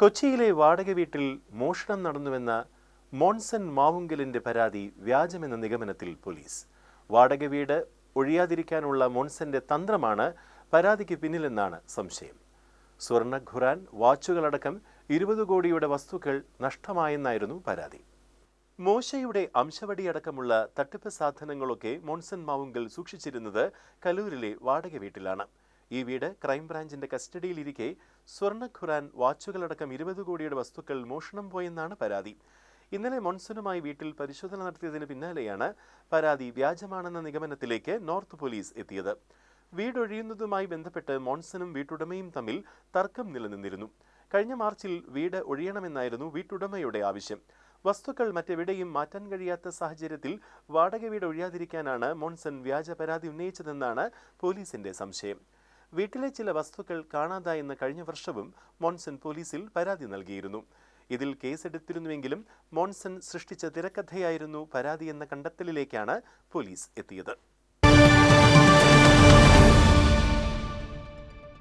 കൊച്ചിയിലെ വാടക വീട്ടിൽ മോഷണം നടന്നുവെന്ന മോൺസൺ മാവുങ്കലിന്റെ പരാതി വ്യാജമെന്ന നിഗമനത്തിൽ പോലീസ്. വാടക വീട് ഒഴിയാതിരിക്കാനുള്ള മോൺസന്റെ തന്ത്രമാണ് പരാതിക്ക് പിന്നിലെന്നാണ് സംശയം. സ്വർണ ഖുറാൻ വാച്ചുകളടക്കം ഇരുപത് കോടിയുടെ വസ്തുക്കൾ നഷ്ടമായെന്നായിരുന്നു പരാതി. മോശയുടെ അംശവടിയടക്കമുള്ള തട്ടിപ്പ് സാധനങ്ങളൊക്കെ മോൺസൺ മാവുങ്കൽ സൂക്ഷിച്ചിരുന്നത് കലൂരിലെ വാടക വീട്ടിലാണ്. ഈ വീട് ക്രൈംബ്രാഞ്ചിന്റെ കസ്റ്റഡിയിലിരിക്കെ സ്വർണ ഖുറാൻ വാച്ചുകളടക്കം ഇരുപത് കോടിയുടെ വസ്തുക്കൾ മോഷണം പോയെന്നാണ് പരാതി. ഇന്നലെ മോൺസൂണുമായി വീട്ടിൽ പരിശോധന നടത്തിയതിന് പിന്നാലെയാണ് പരാതി വ്യാജമാണെന്ന നിഗമനത്തിലേക്ക് നോർത്ത് പോലീസ് എത്തിയത്. വീടൊഴിയുന്നതുമായി ബന്ധപ്പെട്ട് മോൺസനും വീട്ടുടമയും തമ്മിൽ തർക്കം നിലനിന്നിരുന്നു. കഴിഞ്ഞ മാർച്ചിൽ വീട് ഒഴിയണമെന്നായിരുന്നു വീട്ടുടമയുടെ ആവശ്യം. വസ്തുക്കൾ മറ്റെവിടെയും മാറ്റാൻ കഴിയാത്ത സാഹചര്യത്തിൽ വാടക വീട് ഒഴിയാതിരിക്കാനാണ് മോൺസൺ വ്യാജ പരാതി ഉന്നയിച്ചതെന്നാണ് പോലീസിന്റെ സംശയം. വീട്ടിലെ ചില വസ്തുക്കൾ കാണാതായെന്ന കഴിഞ്ഞ വർഷവും മോൺസൺ പോലീസിൽ പരാതി നൽകിയിരുന്നു. ഇതിൽ കേസെടുത്തിരുന്നുവെങ്കിലും മോൺസൺ സൃഷ്ടിച്ച തിരക്കഥയായിരുന്നു പരാതിയെന്ന കണ്ടെത്തലിലേക്കാണ് പോലീസ് എത്തിയത്.